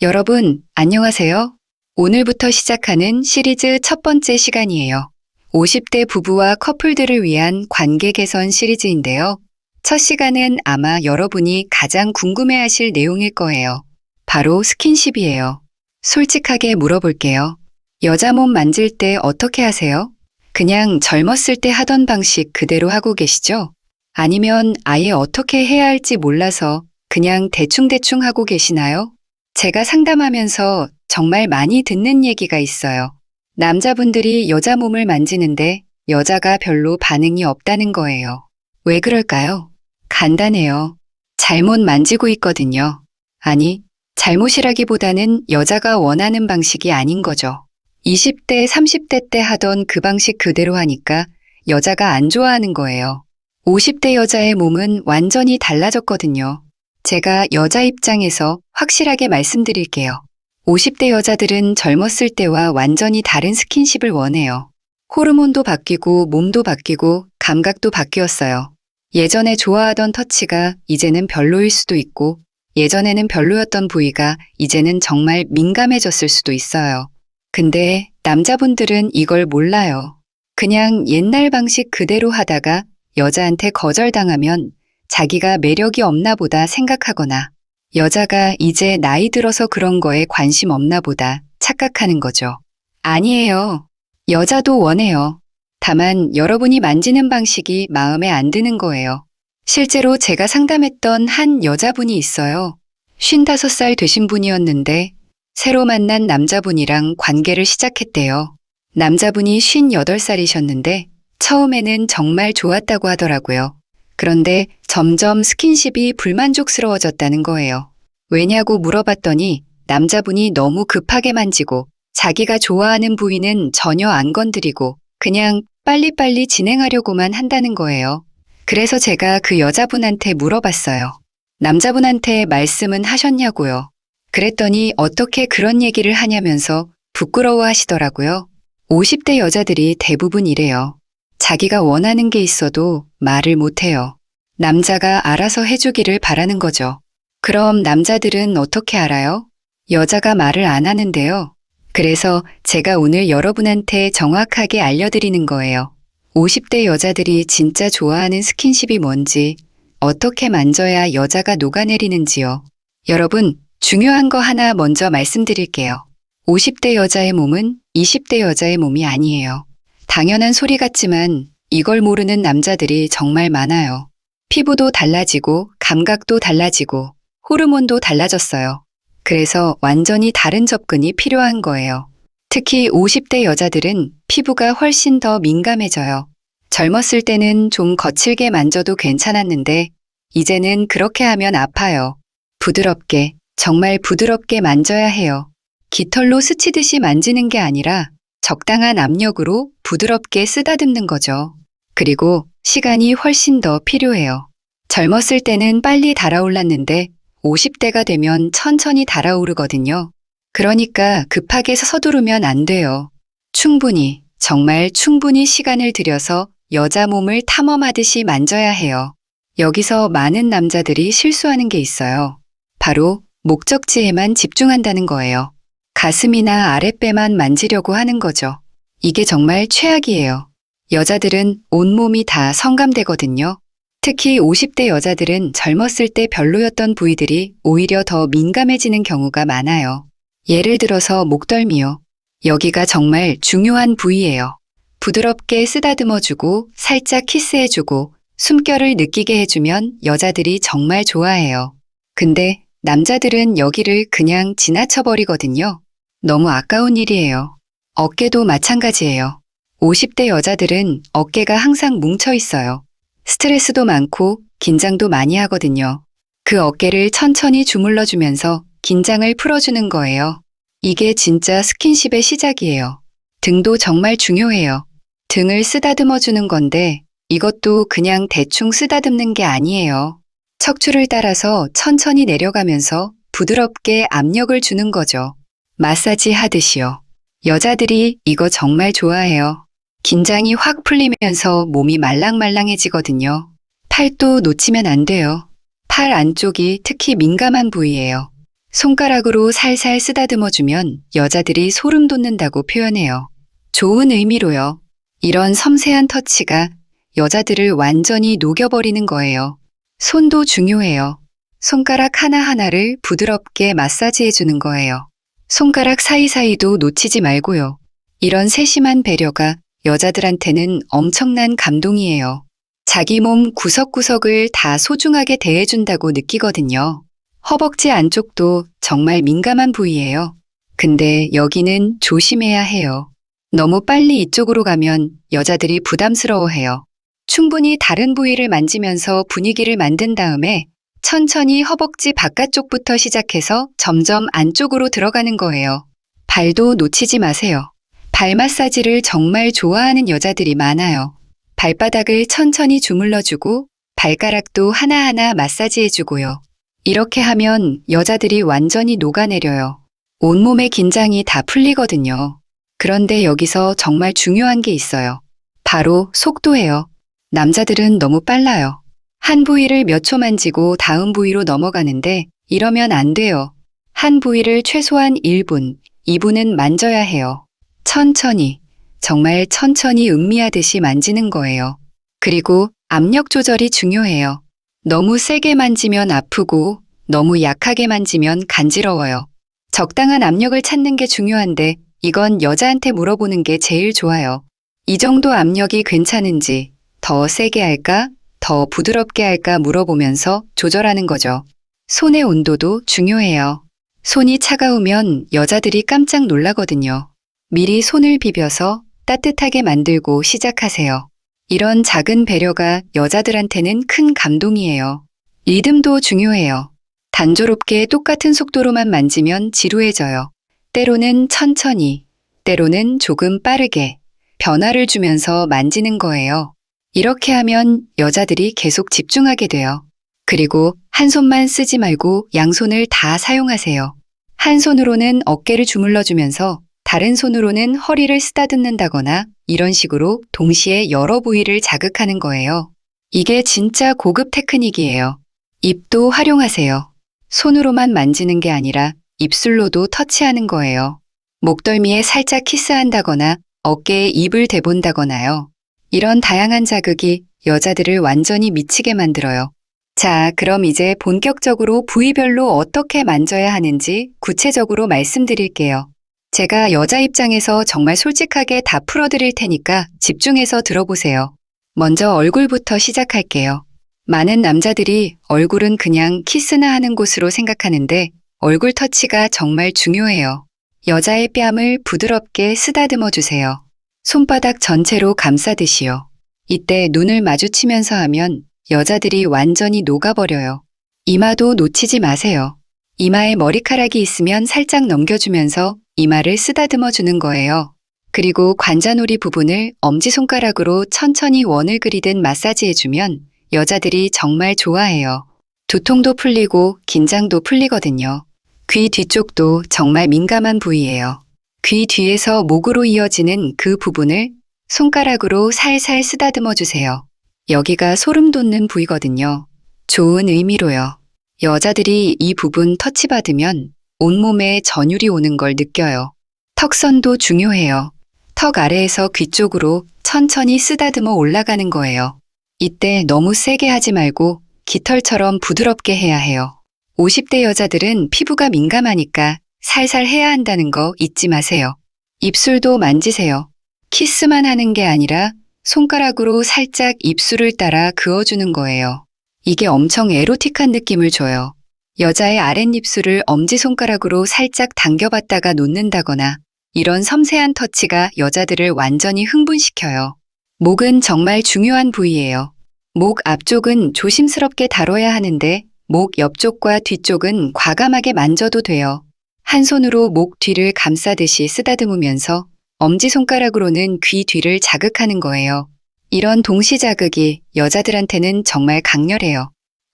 여러분, 안녕하세요. 오늘부터 시작하는 시리즈 첫 번째 시간이에요. 50대 부부와 커플들을 위한 관계 개선 시리즈인데요. 첫 시간은 아마 여러분이 가장 궁금해 하실 내용일 거예요. 바로 스킨십이에요. 솔직하게 물어볼게요. 여자 몸 만질 때 어떻게 하세요? 그냥 젊었을 때 하던 방식 그대로 하고 계시죠? 아니면 아예 어떻게 해야 할지 몰라서 그냥 대충대충 하고 계시나요? 제가 상담하면서 정말 많이 듣는 얘기가 있어요. 남자분들이 여자 몸을 만지는데 여자가 별로 반응이 없다는 거예요. 왜 그럴까요? 간단해요. 잘못 만지고 있거든요. 아니, 잘못이라기보다는 여자가 원하는 방식이 아닌 거죠. 20대, 30대 때 하던 그 방식 그대로 하니까 여자가 안 좋아하는 거예요. 50대 여자의 몸은 완전히 달라졌거든요. 제가 여자 입장에서 확실하게 말씀드릴게요. 50대 여자들은 젊었을 때와 완전히 다른 스킨십을 원해요. 호르몬도 바뀌고 몸도 바뀌고 감각도 바뀌었어요. 예전에 좋아하던 터치가 이제는 별로일 수도 있고 예전에는 별로였던 부위가 이제는 정말 민감해졌을 수도 있어요. 근데 남자분들은 이걸 몰라요. 그냥 옛날 방식 그대로 하다가 여자한테 거절당하면 자기가 매력이 없나 보다 생각하거나 여자가 이제 나이 들어서 그런 거에 관심 없나 보다 착각하는 거죠. 아니에요. 여자도 원해요. 다만 여러분이 만지는 방식이 마음에 안 드는 거예요. 실제로 제가 상담했던 한 여자분이 있어요. 55살 되신 분이었는데 새로 만난 남자분이랑 관계를 시작했대요. 남자분이 58살이셨는데 처음에는 정말 좋았다고 하더라고요. 그런데 점점 스킨십이 불만족스러워졌다는 거예요. 왜냐고 물어봤더니 남자분이 너무 급하게 만지고 자기가 좋아하는 부위는 전혀 안 건드리고 그냥 빨리빨리 진행하려고만 한다는 거예요. 그래서 제가 그 여자분한테 물어봤어요. 남자분한테 말씀은 하셨냐고요. 그랬더니 어떻게 그런 얘기를 하냐면서 부끄러워 하시더라고요. 50대 여자들이 대부분 이래요. 자기가 원하는 게 있어도 말을 못해요. 남자가 알아서 해주기를 바라는 거죠. 그럼 남자들은 어떻게 알아요? 여자가 말을 안 하는데요. 그래서 제가 오늘 여러분한테 정확하게 알려드리는 거예요. 50대 여자들이 진짜 좋아하는 스킨십이 뭔지, 어떻게 만져야 여자가 녹아내리는지요. 여러분, 중요한 거 하나 먼저 말씀드릴게요. 50대 여자의 몸은 20대 여자의 몸이 아니에요. 당연한 소리 같지만 이걸 모르는 남자들이 정말 많아요. 피부도 달라지고 감각도 달라지고 호르몬도 달라졌어요. 그래서 완전히 다른 접근이 필요한 거예요. 특히 50대 여자들은 피부가 훨씬 더 민감해져요. 젊었을 때는 좀 거칠게 만져도 괜찮았는데 이제는 그렇게 하면 아파요. 부드럽게, 정말 부드럽게 만져야 해요. 깃털로 스치듯이 만지는 게 아니라 적당한 압력으로 부드럽게 쓰다듬는 거죠. 그리고 시간이 훨씬 더 필요해요. 젊었을 때는 빨리 달아올랐는데 50대가 되면 천천히 달아오르거든요. 그러니까 급하게 서두르면 안 돼요. 충분히, 정말 충분히 시간을 들여서 여자 몸을 탐험하듯이 만져야 해요. 여기서 많은 남자들이 실수하는 게 있어요. 바로 목적지에만 집중한다는 거예요. 가슴이나 아랫배만 만지려고 하는 거죠. 이게 정말 최악이에요. 여자들은 온몸이 다 성감되거든요. 특히 50대 여자들은 젊었을 때 별로였던 부위들이 오히려 더 민감해지는 경우가 많아요. 예를 들어서 목덜미요. 여기가 정말 중요한 부위예요. 부드럽게 쓰다듬어주고 살짝 키스해주고 숨결을 느끼게 해주면 여자들이 정말 좋아해요. 근데 남자들은 여기를 그냥 지나쳐버리거든요. 너무 아까운 일이에요. 어깨도 마찬가지예요. 50대 여자들은 어깨가 항상 뭉쳐 있어요. 스트레스도 많고 긴장도 많이 하거든요. 그 어깨를 천천히 주물러 주면서 긴장을 풀어주는 거예요. 이게 진짜 스킨십의 시작이에요. 등도 정말 중요해요. 등을 쓰다듬어 주는 건데 이것도 그냥 대충 쓰다듬는 게 아니에요. 척추를 따라서 천천히 내려가면서 부드럽게 압력을 주는 거죠. 마사지 하듯이요. 여자들이 이거 정말 좋아해요. 긴장이 확 풀리면서 몸이 말랑말랑해지거든요. 팔도 놓치면 안 돼요. 팔 안쪽이 특히 민감한 부위예요. 손가락으로 살살 쓰다듬어주면 여자들이 소름 돋는다고 표현해요. 좋은 의미로요. 이런 섬세한 터치가 여자들을 완전히 녹여버리는 거예요. 손도 중요해요. 손가락 하나하나를 부드럽게 마사지해주는 거예요. 손가락 사이사이도 놓치지 말고요. 이런 세심한 배려가 여자들한테는 엄청난 감동이에요. 자기 몸 구석구석을 다 소중하게 대해준다고 느끼거든요. 허벅지 안쪽도 정말 민감한 부위예요. 근데 여기는 조심해야 해요. 너무 빨리 이쪽으로 가면 여자들이 부담스러워해요. 충분히 다른 부위를 만지면서 분위기를 만든 다음에 천천히 허벅지 바깥쪽부터 시작해서 점점 안쪽으로 들어가는 거예요. 발도 놓치지 마세요. 발 마사지를 정말 좋아하는 여자들이 많아요. 발바닥을 천천히 주물러주고 발가락도 하나하나 마사지해주고요. 이렇게 하면 여자들이 완전히 녹아내려요. 온몸의 긴장이 다 풀리거든요. 그런데 여기서 정말 중요한 게 있어요. 바로 속도예요. 남자들은 너무 빨라요. 한 부위를 몇 초 만지고 다음 부위로 넘어가는데 이러면 안 돼요. 한 부위를 최소한 1분, 2분은 만져야 해요. 천천히, 정말 천천히 음미하듯이 만지는 거예요. 그리고 압력 조절이 중요해요. 너무 세게 만지면 아프고 너무 약하게 만지면 간지러워요. 적당한 압력을 찾는 게 중요한데 이건 여자한테 물어보는 게 제일 좋아요. 이 정도 압력이 괜찮은지 더 세게 할까? 더 부드럽게 할까 물어보면서 조절하는 거죠. 손의 온도도 중요해요. 손이 차가우면 여자들이 깜짝 놀라거든요. 미리 손을 비벼서 따뜻하게 만들고 시작하세요. 이런 작은 배려가 여자들한테는 큰 감동이에요. 리듬도 중요해요. 단조롭게 똑같은 속도로만 만지면 지루해져요. 때로는 천천히, 때로는 조금 빠르게 변화를 주면서 만지는 거예요. 이렇게 하면 여자들이 계속 집중하게 돼요. 그리고 한 손만 쓰지 말고 양손을 다 사용하세요. 한 손으로는 어깨를 주물러 주면서 다른 손으로는 허리를 쓰다듬는다거나 이런 식으로 동시에 여러 부위를 자극하는 거예요. 이게 진짜 고급 테크닉이에요. 입도 활용하세요. 손으로만 만지는 게 아니라 입술로도 터치하는 거예요. 목덜미에 살짝 키스한다거나 어깨에 입을 대본다거나요. 이런 다양한 자극이 여자들을 완전히 미치게 만들어요. 자, 그럼 이제 본격적으로 부위별로 어떻게 만져야 하는지 구체적으로 말씀드릴게요. 제가 여자 입장에서 정말 솔직하게 다 풀어드릴 테니까 집중해서 들어보세요. 먼저 얼굴부터 시작할게요. 많은 남자들이 얼굴은 그냥 키스나 하는 곳으로 생각하는데 얼굴 터치가 정말 중요해요. 여자의 뺨을 부드럽게 쓰다듬어 주세요. 손바닥 전체로 감싸듯이요. 이때 눈을 마주치면서 하면 여자들이 완전히 녹아버려요. 이마도 놓치지 마세요. 이마에 머리카락이 있으면 살짝 넘겨주면서 이마를 쓰다듬어 주는 거예요. 그리고 관자놀이 부분을 엄지손가락으로 천천히 원을 그리듯 마사지해주면 여자들이 정말 좋아해요. 두통도 풀리고 긴장도 풀리거든요. 귀 뒤쪽도 정말 민감한 부위예요. 귀 뒤에서 목으로 이어지는 그 부분을 손가락으로 살살 쓰다듬어 주세요. 여기가 소름 돋는 부위거든요. 좋은 의미로요. 여자들이 이 부분 터치받으면 온몸에 전율이 오는 걸 느껴요. 턱선도 중요해요. 턱 아래에서 귀 쪽으로 천천히 쓰다듬어 올라가는 거예요. 이때 너무 세게 하지 말고 깃털처럼 부드럽게 해야 해요. 50대 여자들은 피부가 민감하니까 살살 해야 한다는 거 잊지 마세요. 입술도 만지세요. 키스만 하는 게 아니라 손가락으로 살짝 입술을 따라 그어주는 거예요. 이게 엄청 에로틱한 느낌을 줘요. 여자의 아랫입술을 엄지손가락으로 살짝 당겨봤다가 놓는다거나 이런 섬세한 터치가 여자들을 완전히 흥분시켜요. 목은 정말 중요한 부위예요. 목 앞쪽은 조심스럽게 다뤄야 하는데 목 옆쪽과 뒤쪽은 과감하게 만져도 돼요. 한 손으로 목 뒤를 감싸듯이 쓰다듬으면서 엄지손가락으로는 귀 뒤를 자극하는 거예요. 이런 동시 자극이 여자들한테는 정말 강렬해요.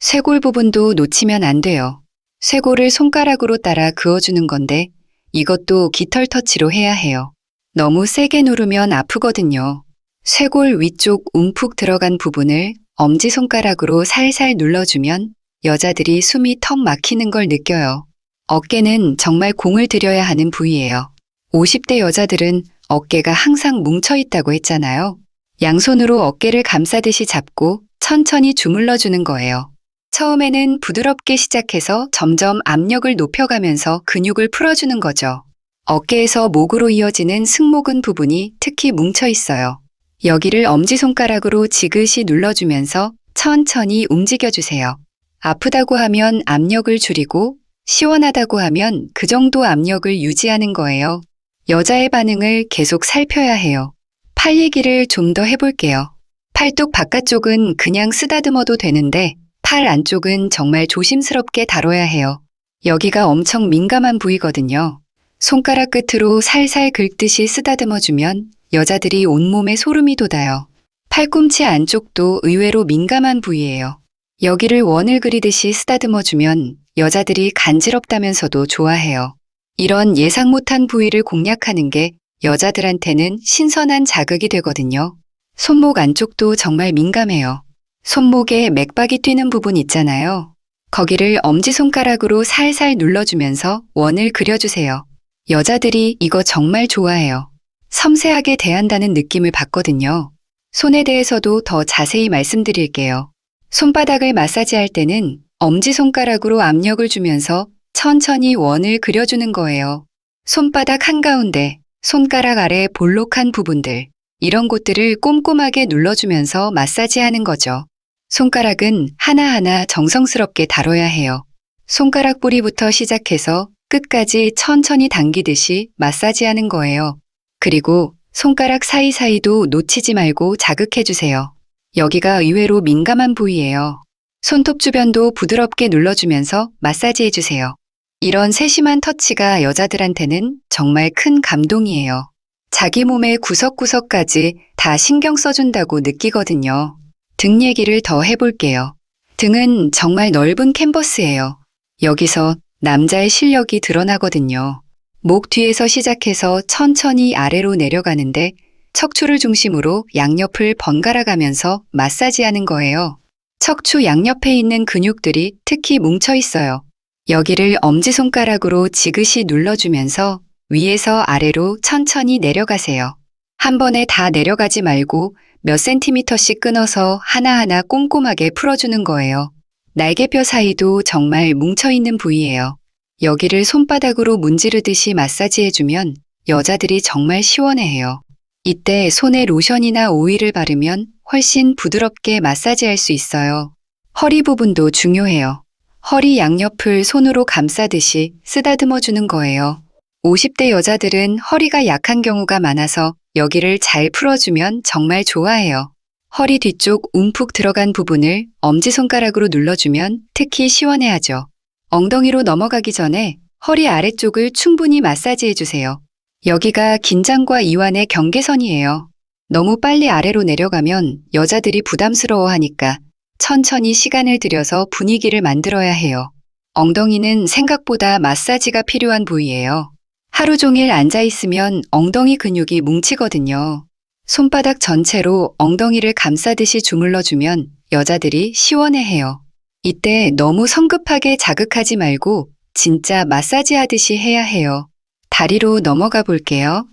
쇄골 부분도 놓치면 안 돼요. 쇄골을 손가락으로 따라 그어주는 건데 이것도 깃털 터치로 해야 해요. 너무 세게 누르면 아프거든요. 쇄골 위쪽 움푹 들어간 부분을 엄지손가락으로 살살 눌러주면 여자들이 숨이 턱 막히는 걸 느껴요. 어깨는 정말 공을 들여야 하는 부위예요. 50대 여자들은 어깨가 항상 뭉쳐 있다고 했잖아요. 양손으로 어깨를 감싸듯이 잡고 천천히 주물러 주는 거예요. 처음에는 부드럽게 시작해서 점점 압력을 높여가면서 근육을 풀어주는 거죠. 어깨에서 목으로 이어지는 승모근 부분이 특히 뭉쳐 있어요. 여기를 엄지손가락으로 지그시 눌러주면서 천천히 움직여주세요. 아프다고 하면 압력을 줄이고 시원하다고 하면 그 정도 압력을 유지하는 거예요. 여자의 반응을 계속 살펴야 해요. 팔 얘기를 좀 더 해볼게요. 팔뚝 바깥쪽은 그냥 쓰다듬어도 되는데 팔 안쪽은 정말 조심스럽게 다뤄야 해요. 여기가 엄청 민감한 부위거든요. 손가락 끝으로 살살 긁듯이 쓰다듬어주면 여자들이 온몸에 소름이 돋아요. 팔꿈치 안쪽도 의외로 민감한 부위예요. 여기를 원을 그리듯이 쓰다듬어주면 여자들이 간지럽다면서도 좋아해요. 이런 예상 못한 부위를 공략하는 게 여자들한테는 신선한 자극이 되거든요. 손목 안쪽도 정말 민감해요. 손목에 맥박이 뛰는 부분 있잖아요. 거기를 엄지손가락으로 살살 눌러주면서 원을 그려주세요. 여자들이 이거 정말 좋아해요. 섬세하게 대한다는 느낌을 받거든요. 손에 대해서도 더 자세히 말씀드릴게요. 손바닥을 마사지할 때는 엄지손가락으로 압력을 주면서 천천히 원을 그려주는 거예요. 손바닥 한가운데, 손가락 아래 볼록한 부분들, 이런 곳들을 꼼꼼하게 눌러주면서 마사지하는 거죠. 손가락은 하나하나 정성스럽게 다뤄야 해요. 손가락 뿌리부터 시작해서 끝까지 천천히 당기듯이 마사지하는 거예요. 그리고 손가락 사이사이도 놓치지 말고 자극해주세요. 여기가 의외로 민감한 부위예요. 손톱 주변도 부드럽게 눌러주면서 마사지해주세요. 이런 세심한 터치가 여자들한테는 정말 큰 감동이에요. 자기 몸의 구석구석까지 다 신경 써준다고 느끼거든요. 등 얘기를 더 해볼게요. 등은 정말 넓은 캔버스예요. 여기서 남자의 실력이 드러나거든요. 목 뒤에서 시작해서 천천히 아래로 내려가는데 척추를 중심으로 양옆을 번갈아 가면서 마사지하는 거예요. 척추 양옆에 있는 근육들이 특히 뭉쳐 있어요. 여기를 엄지손가락으로 지그시 눌러주면서 위에서 아래로 천천히 내려가세요. 한 번에 다 내려가지 말고 몇 센티미터씩 끊어서 하나하나 꼼꼼하게 풀어주는 거예요. 날개뼈 사이도 정말 뭉쳐있는 부위예요. 여기를 손바닥으로 문지르듯이 마사지해주면 여자들이 정말 시원해해요. 이때 손에 로션이나 오일을 바르면 훨씬 부드럽게 마사지할 수 있어요. 허리 부분도 중요해요. 허리 양옆을 손으로 감싸듯이 쓰다듬어 주는 거예요. 50대 여자들은 허리가 약한 경우가 많아서 여기를 잘 풀어주면 정말 좋아해요. 허리 뒤쪽 움푹 들어간 부분을 엄지손가락으로 눌러주면 특히 시원해하죠. 엉덩이로 넘어가기 전에 허리 아래쪽을 충분히 마사지해주세요. 여기가 긴장과 이완의 경계선이에요. 너무 빨리 아래로 내려가면 여자들이 부담스러워 하니까 천천히 시간을 들여서 분위기를 만들어야 해요. 엉덩이는 생각보다 마사지가 필요한 부위예요. 하루 종일 앉아 있으면 엉덩이 근육이 뭉치거든요. 손바닥 전체로 엉덩이를 감싸듯이 주물러주면 여자들이 시원해해요. 이때 너무 성급하게 자극하지 말고 진짜 마사지 하듯이 해야 해요. 다리로 넘어가 볼게요.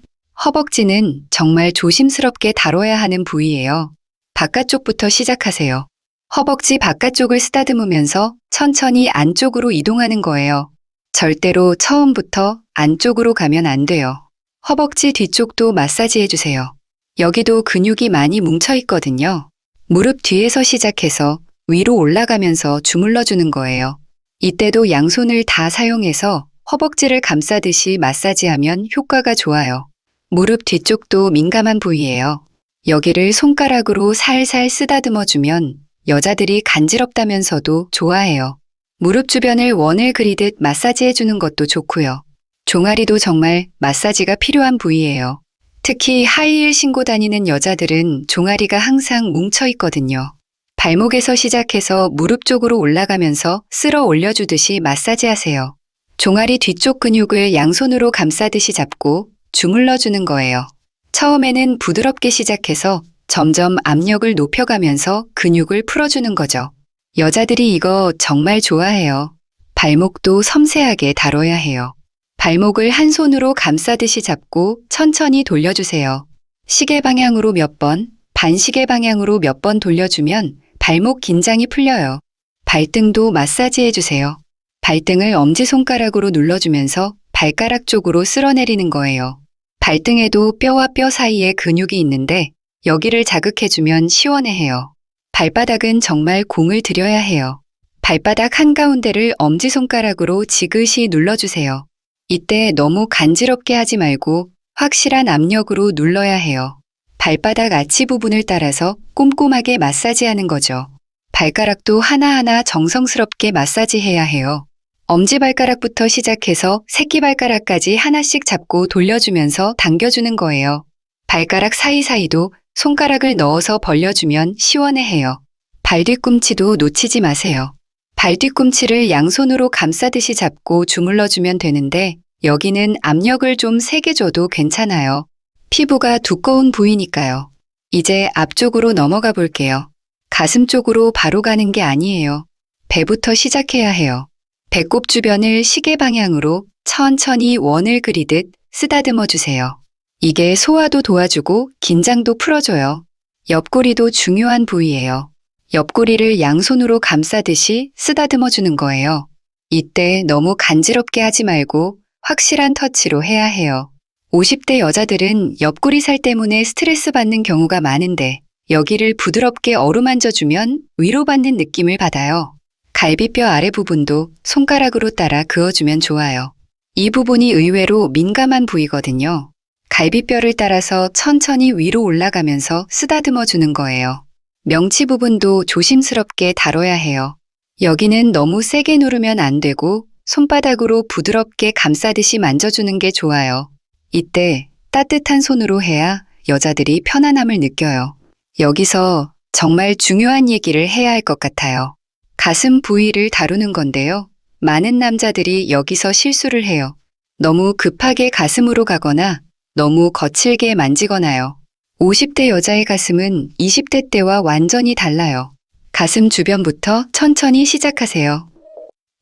허벅지는 정말 조심스럽게 다뤄야 하는 부위예요. 바깥쪽부터 시작하세요. 허벅지 바깥쪽을 쓰다듬으면서 천천히 안쪽으로 이동하는 거예요. 절대로 처음부터 안쪽으로 가면 안 돼요. 허벅지 뒤쪽도 마사지 해주세요. 여기도 근육이 많이 뭉쳐 있거든요. 무릎 뒤에서 시작해서 위로 올라가면서 주물러 주는 거예요. 이때도 양손을 다 사용해서 허벅지를 감싸듯이 마사지하면 효과가 좋아요. 무릎 뒤쪽도 민감한 부위예요. 여기를 손가락으로 살살 쓰다듬어 주면 여자들이 간지럽다면서도 좋아해요. 무릎 주변을 원을 그리듯 마사지해 주는 것도 좋고요. 종아리도 정말 마사지가 필요한 부위예요. 특히 하이힐 신고 다니는 여자들은 종아리가 항상 뭉쳐 있거든요. 발목에서 시작해서 무릎 쪽으로 올라가면서 쓸어 올려주듯이 마사지하세요. 종아리 뒤쪽 근육을 양손으로 감싸듯이 잡고 주물러 주는 거예요. 처음에는 부드럽게 시작해서 점점 압력을 높여가면서 근육을 풀어주는 거죠. 여자들이 이거 정말 좋아해요. 발목도 섬세하게 다뤄야 해요. 발목을 한 손으로 감싸듯이 잡고 천천히 돌려주세요. 시계 방향으로 몇 번, 반시계 방향으로 몇 번 돌려주면 발목 긴장이 풀려요. 발등도 마사지 해주세요. 발등을 엄지손가락으로 눌러주면서 발가락 쪽으로 쓸어내리는 거예요. 발등에도 뼈와 뼈 사이에 근육이 있는데 여기를 자극해주면 시원해해요. 발바닥은 정말 공을 들여야 해요. 발바닥 한가운데를 엄지손가락으로 지그시 눌러주세요. 이때 너무 간지럽게 하지 말고 확실한 압력으로 눌러야 해요. 발바닥 아치 부분을 따라서 꼼꼼하게 마사지하는 거죠. 발가락도 하나하나 정성스럽게 마사지해야 해요. 엄지발가락부터 시작해서 새끼발가락까지 하나씩 잡고 돌려주면서 당겨주는 거예요. 발가락 사이사이도 손가락을 넣어서 벌려주면 시원해 해요. 발 뒤꿈치도 놓치지 마세요. 발 뒤꿈치를 양손으로 감싸듯이 잡고 주물러주면 되는데 여기는 압력을 좀 세게 줘도 괜찮아요. 피부가 두꺼운 부위니까요. 이제 앞쪽으로 넘어가 볼게요. 가슴 쪽으로 바로 가는 게 아니에요. 배부터 시작해야 해요. 배꼽 주변을 시계 방향으로 천천히 원을 그리듯 쓰다듬어 주세요. 이게 소화도 도와주고 긴장도 풀어줘요. 옆구리도 중요한 부위예요. 옆구리를 양손으로 감싸듯이 쓰다듬어 주는 거예요. 이때 너무 간지럽게 하지 말고 확실한 터치로 해야 해요. 50대 여자들은 옆구리 살 때문에 스트레스 받는 경우가 많은데 여기를 부드럽게 어루만져주면 위로받는 느낌을 받아요. 갈비뼈 아래 부분도 손가락으로 따라 그어주면 좋아요. 이 부분이 의외로 민감한 부위거든요. 갈비뼈를 따라서 천천히 위로 올라가면서 쓰다듬어 주는 거예요. 명치 부분도 조심스럽게 다뤄야 해요. 여기는 너무 세게 누르면 안 되고 손바닥으로 부드럽게 감싸듯이 만져주는 게 좋아요. 이때 따뜻한 손으로 해야 여자들이 편안함을 느껴요. 여기서 정말 중요한 얘기를 해야 할 것 같아요. 가슴 부위를 다루는 건데요. 많은 남자들이 여기서 실수를 해요. 너무 급하게 가슴으로 가거나 너무 거칠게 만지거나요. 50대 여자의 가슴은 20대 때와 완전히 달라요. 가슴 주변부터 천천히 시작하세요.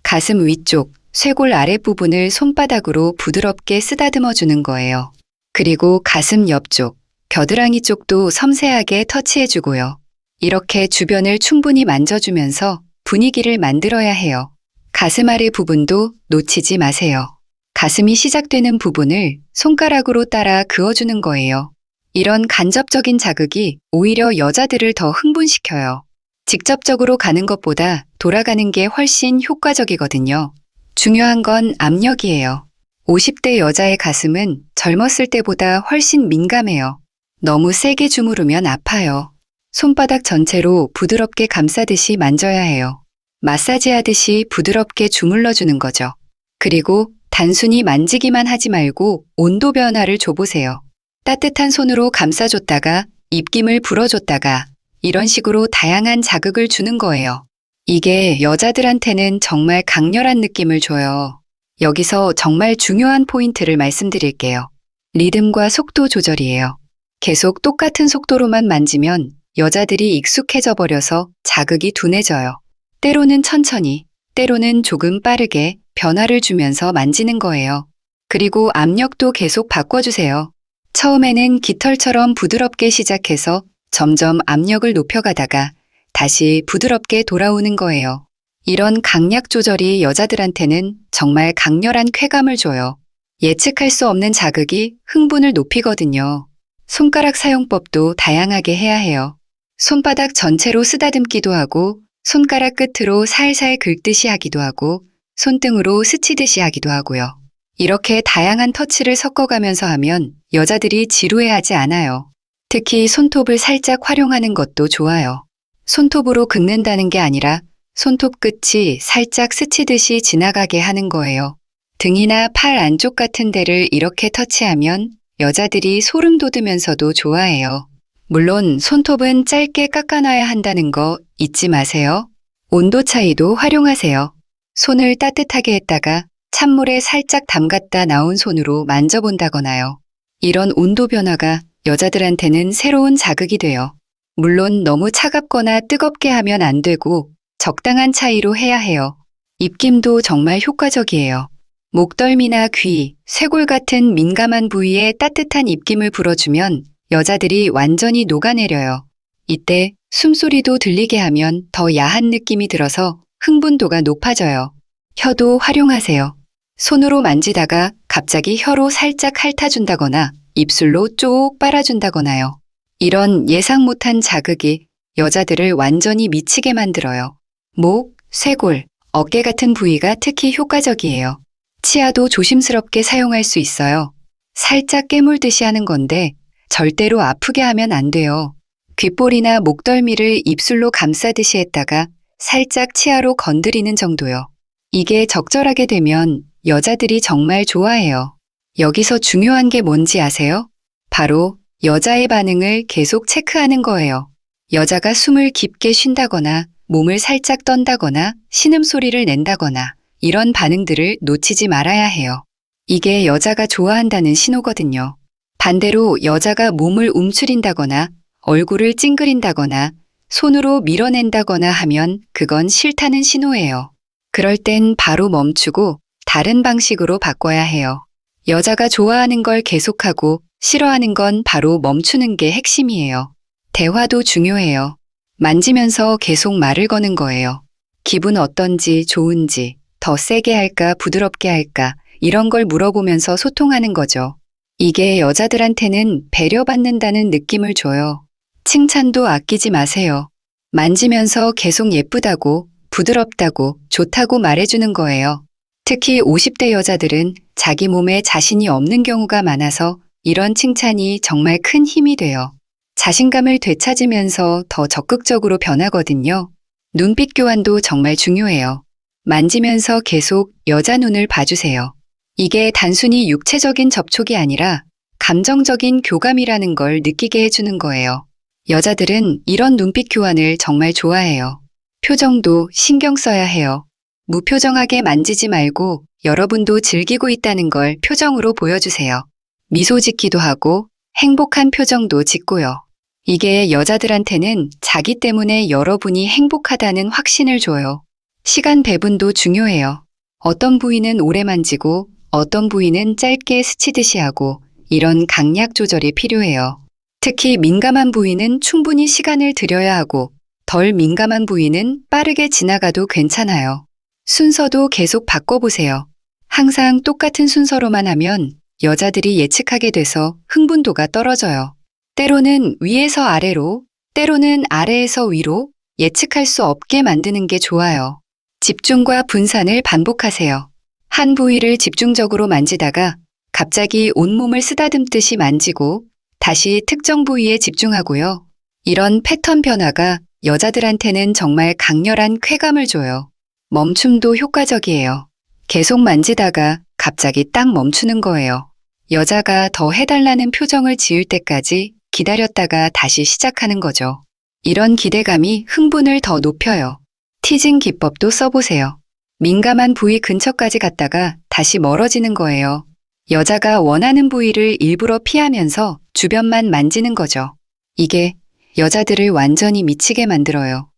가슴 위쪽, 쇄골 아랫부분을 손바닥으로 부드럽게 쓰다듬어 주는 거예요. 그리고 가슴 옆쪽, 겨드랑이 쪽도 섬세하게 터치해 주고요. 이렇게 주변을 충분히 만져주면서 분위기를 만들어야 해요. 가슴 아래 부분도 놓치지 마세요. 가슴이 시작되는 부분을 손가락으로 따라 그어주는 거예요. 이런 간접적인 자극이 오히려 여자들을 더 흥분시켜요. 직접적으로 가는 것보다 돌아가는 게 훨씬 효과적이거든요. 중요한 건 압력이에요. 50대 여자의 가슴은 젊었을 때보다 훨씬 민감해요. 너무 세게 주무르면 아파요. 손바닥 전체로 부드럽게 감싸듯이 만져야 해요. 마사지 하듯이 부드럽게 주물러 주는 거죠. 그리고 단순히 만지기만 하지 말고 온도 변화를 줘보세요. 따뜻한 손으로 감싸줬다가 입김을 불어줬다가 이런 식으로 다양한 자극을 주는 거예요. 이게 여자들한테는 정말 강렬한 느낌을 줘요. 여기서 정말 중요한 포인트를 말씀드릴게요. 리듬과 속도 조절이에요. 계속 똑같은 속도로만 만지면 여자들이 익숙해져 버려서 자극이 둔해져요. 때로는 천천히, 때로는 조금 빠르게 변화를 주면서 만지는 거예요. 그리고 압력도 계속 바꿔주세요. 처음에는 깃털처럼 부드럽게 시작해서 점점 압력을 높여가다가 다시 부드럽게 돌아오는 거예요. 이런 강약 조절이 여자들한테는 정말 강렬한 쾌감을 줘요. 예측할 수 없는 자극이 흥분을 높이거든요. 손가락 사용법도 다양하게 해야 해요. 손바닥 전체로 쓰다듬기도 하고 손가락 끝으로 살살 긁듯이 하기도 하고 손등으로 스치듯이 하기도 하고요. 이렇게 다양한 터치를 섞어가면서 하면 여자들이 지루해하지 않아요. 특히 손톱을 살짝 활용하는 것도 좋아요. 손톱으로 긁는다는 게 아니라 손톱 끝이 살짝 스치듯이 지나가게 하는 거예요. 등이나 팔 안쪽 같은 데를 이렇게 터치하면 여자들이 소름 돋으면서도 좋아해요. 물론 손톱은 짧게 깎아놔야 한다는 거 잊지 마세요. 온도 차이도 활용하세요. 손을 따뜻하게 했다가 찬물에 살짝 담갔다 나온 손으로 만져본다거나요. 이런 온도 변화가 여자들한테는 새로운 자극이 돼요. 물론 너무 차갑거나 뜨겁게 하면 안 되고 적당한 차이로 해야 해요. 입김도 정말 효과적이에요. 목덜미나 귀, 쇄골 같은 민감한 부위에 따뜻한 입김을 불어주면 여자들이 완전히 녹아내려요. 이때 숨소리도 들리게 하면 더 야한 느낌이 들어서 흥분도가 높아져요. 혀도 활용하세요. 손으로 만지다가 갑자기 혀로 살짝 핥아준다거나 입술로 쭉 빨아준다거나요. 이런 예상 못한 자극이 여자들을 완전히 미치게 만들어요. 목, 쇄골, 어깨 같은 부위가 특히 효과적이에요. 치아도 조심스럽게 사용할 수 있어요. 살짝 깨물듯이 하는 건데 절대로 아프게 하면 안 돼요. 귓볼이나 목덜미를 입술로 감싸듯이 했다가 살짝 치아로 건드리는 정도요. 이게 적절하게 되면 여자들이 정말 좋아해요. 여기서 중요한 게 뭔지 아세요? 바로 여자의 반응을 계속 체크하는 거예요. 여자가 숨을 깊게 쉰다거나 몸을 살짝 떤다거나 신음소리를 낸다거나 이런 반응들을 놓치지 말아야 해요. 이게 여자가 좋아한다는 신호거든요. 반대로 여자가 몸을 움츠린다거나 얼굴을 찡그린다거나 손으로 밀어낸다거나 하면 그건 싫다는 신호예요. 그럴 땐 바로 멈추고 다른 방식으로 바꿔야 해요. 여자가 좋아하는 걸 계속하고 싫어하는 건 바로 멈추는 게 핵심이에요. 대화도 중요해요. 만지면서 계속 말을 거는 거예요. 기분 어떤지 좋은지 더 세게 할까 부드럽게 할까 이런 걸 물어보면서 소통하는 거죠. 이게 여자들한테는 배려받는다는 느낌을 줘요. 칭찬도 아끼지 마세요. 만지면서 계속 예쁘다고, 부드럽다고, 좋다고 말해주는 거예요. 특히 50대 여자들은 자기 몸에 자신이 없는 경우가 많아서 이런 칭찬이 정말 큰 힘이 돼요. 자신감을 되찾으면서 더 적극적으로 변하거든요. 눈빛 교환도 정말 중요해요. 만지면서 계속 여자 눈을 봐주세요. 이게 단순히 육체적인 접촉이 아니라 감정적인 교감이라는 걸 느끼게 해주는 거예요. 여자들은 이런 눈빛 교환을 정말 좋아해요. 표정도 신경 써야 해요. 무표정하게 만지지 말고 여러분도 즐기고 있다는 걸 표정으로 보여주세요. 미소 짓기도 하고 행복한 표정도 짓고요. 이게 여자들한테는 자기 때문에 여러분이 행복하다는 확신을 줘요. 시간 배분도 중요해요. 어떤 부위는 오래 만지고 어떤 부위는 짧게 스치듯이 하고 이런 강약 조절이 필요해요. 특히 민감한 부위는 충분히 시간을 들여야 하고 덜 민감한 부위는 빠르게 지나가도 괜찮아요. 순서도 계속 바꿔보세요. 항상 똑같은 순서로만 하면 여자들이 예측하게 돼서 흥분도가 떨어져요. 때로는 위에서 아래로, 때로는 아래에서 위로 예측할 수 없게 만드는 게 좋아요. 집중과 분산을 반복하세요. 한 부위를 집중적으로 만지다가 갑자기 온몸을 쓰다듬듯이 만지고 다시 특정 부위에 집중하고요. 이런 패턴 변화가 여자들한테는 정말 강렬한 쾌감을 줘요. 멈춤도 효과적이에요. 계속 만지다가 갑자기 딱 멈추는 거예요. 여자가 더 해달라는 표정을 지을 때까지 기다렸다가 다시 시작하는 거죠. 이런 기대감이 흥분을 더 높여요. 티징 기법도 써보세요. 민감한 부위 근처까지 갔다가 다시 멀어지는 거예요. 여자가 원하는 부위를 일부러 피하면서 주변만 만지는 거죠. 이게 여자들을 완전히 미치게 만들어요.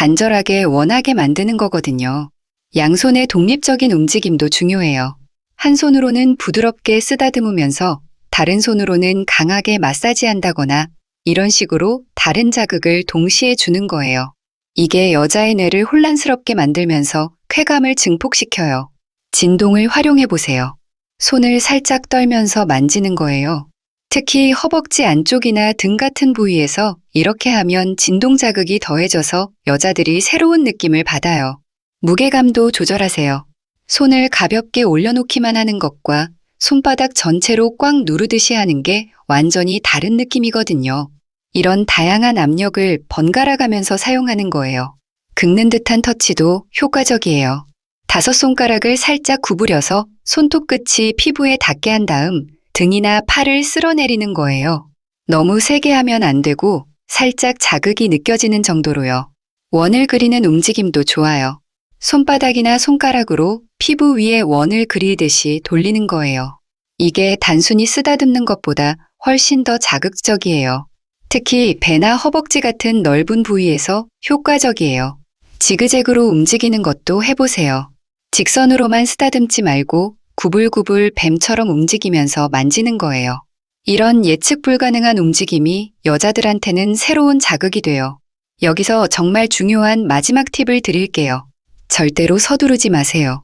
간절하게 원하게 만드는 거거든요. 양손의 독립적인 움직임도 중요해요. 한 손으로는 부드럽게 쓰다듬으면서 다른 손으로는 강하게 마사지한다거나 이런 식으로 다른 자극을 동시에 주는 거예요. 이게 여자의 뇌를 혼란스럽게 만들면서 쾌감을 증폭시켜요. 진동을 활용해 보세요. 손을 살짝 떨면서 만지는 거예요. 특히 허벅지 안쪽이나 등 같은 부위에서 이렇게 하면 진동 자극이 더해져서 여자들이 새로운 느낌을 받아요. 무게감도 조절하세요. 손을 가볍게 올려놓기만 하는 것과 손바닥 전체로 꽉 누르듯이 하는 게 완전히 다른 느낌이거든요. 이런 다양한 압력을 번갈아 가면서 사용하는 거예요. 긁는 듯한 터치도 효과적이에요. 다섯 손가락을 살짝 구부려서 손톱 끝이 피부에 닿게 한 다음 등이나 팔을 쓸어내리는 거예요. 너무 세게 하면 안 되고 살짝 자극이 느껴지는 정도로요. 원을 그리는 움직임도 좋아요. 손바닥이나 손가락으로 피부 위에 원을 그리듯이 돌리는 거예요. 이게 단순히 쓰다듬는 것보다 훨씬 더 자극적이에요. 특히 배나 허벅지 같은 넓은 부위에서 효과적이에요. 지그재그로 움직이는 것도 해보세요. 직선으로만 쓰다듬지 말고 구불구불 뱀처럼 움직이면서 만지는 거예요. 이런 예측 불가능한 움직임이 여자들한테는 새로운 자극이 돼요. 여기서 정말 중요한 마지막 팁을 드릴게요. 절대로 서두르지 마세요.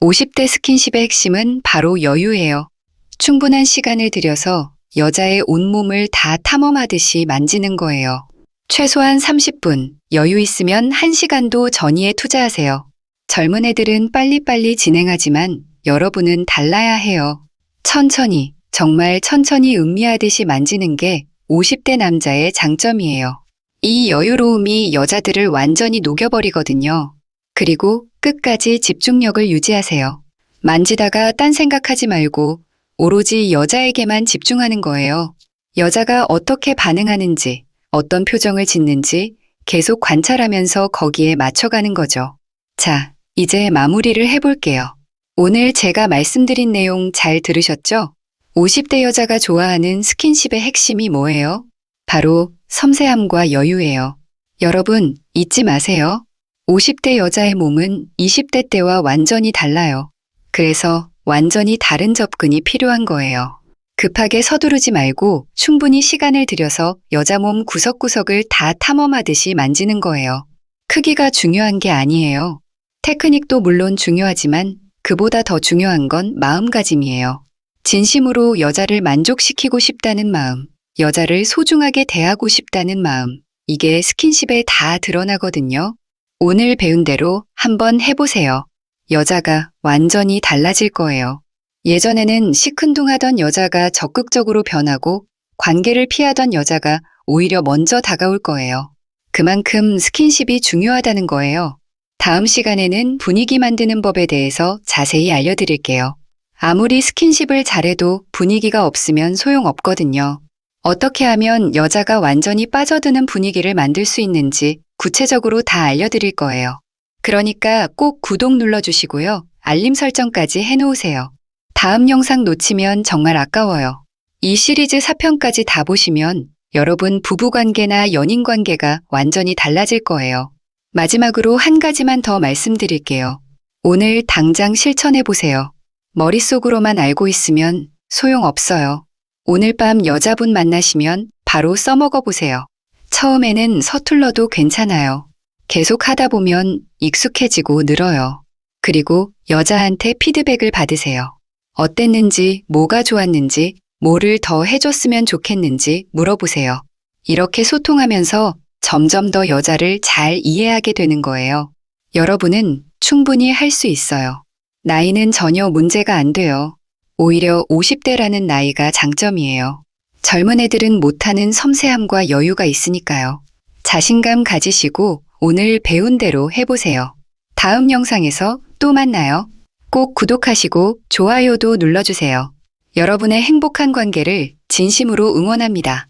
50대 스킨십의 핵심은 바로 여유예요. 충분한 시간을 들여서 여자의 온몸을 다 탐험하듯이 만지는 거예요. 최소한 30분, 여유 있으면 1시간도 전이에 투자하세요. 젊은 애들은 빨리빨리 진행하지만 여러분은 달라야 해요. 천천히, 정말 천천히 음미하듯이 만지는 게 50대 남자의 장점이에요. 이 여유로움이 여자들을 완전히 녹여버리거든요. 그리고 끝까지 집중력을 유지하세요. 만지다가 딴 생각하지 말고 오로지 여자에게만 집중하는 거예요. 여자가 어떻게 반응하는지, 어떤 표정을 짓는지 계속 관찰하면서 거기에 맞춰가는 거죠. 자, 이제 마무리를 해볼게요. 오늘 제가 말씀드린 내용 잘 들으셨죠? 50대 여자가 좋아하는 스킨십의 핵심이 뭐예요? 바로 섬세함과 여유예요. 여러분, 잊지 마세요. 50대 여자의 몸은 20대 때와 완전히 달라요. 그래서 완전히 다른 접근이 필요한 거예요. 급하게 서두르지 말고 충분히 시간을 들여서 여자 몸 구석구석을 다 탐험하듯이 만지는 거예요. 크기가 중요한 게 아니에요. 테크닉도 물론 중요하지만 그보다 더 중요한 건 마음가짐이에요. 진심으로 여자를 만족시키고 싶다는 마음, 여자를 소중하게 대하고 싶다는 마음, 이게 스킨십에 다 드러나거든요. 오늘 배운 대로 한번 해보세요. 여자가 완전히 달라질 거예요. 예전에는 시큰둥하던 여자가 적극적으로 변하고 관계를 피하던 여자가 오히려 먼저 다가올 거예요. 그만큼 스킨십이 중요하다는 거예요. 다음 시간에는 분위기 만드는 법에 대해서 자세히 알려드릴게요. 아무리 스킨십을 잘해도 분위기가 없으면 소용없거든요. 어떻게 하면 여자가 완전히 빠져드는 분위기를 만들 수 있는지 구체적으로 다 알려드릴 거예요. 그러니까 꼭 구독 눌러주시고요. 알림 설정까지 해놓으세요. 다음 영상 놓치면 정말 아까워요. 이 시리즈 4편까지 다 보시면 여러분 부부관계나 연인관계가 완전히 달라질 거예요. 마지막으로 한 가지만 더 말씀드릴게요. 오늘 당장 실천해보세요. 머릿속으로만 알고 있으면 소용없어요. 오늘 밤 여자분 만나시면 바로 써먹어보세요. 처음에는 서툴러도 괜찮아요. 계속 하다 보면 익숙해지고 늘어요. 그리고 여자한테 피드백을 받으세요. 어땠는지, 뭐가 좋았는지, 뭐를 더 해줬으면 좋겠는지 물어보세요. 이렇게 소통하면서 점점 더 여자를 잘 이해하게 되는 거예요. 여러분은 충분히 할 수 있어요. 나이는 전혀 문제가 안 돼요. 오히려 50대라는 나이가 장점이에요. 젊은 애들은 못하는 섬세함과 여유가 있으니까요. 자신감 가지시고 오늘 배운 대로 해보세요. 다음 영상에서 또 만나요. 꼭 구독하시고 좋아요도 눌러주세요. 여러분의 행복한 관계를 진심으로 응원합니다.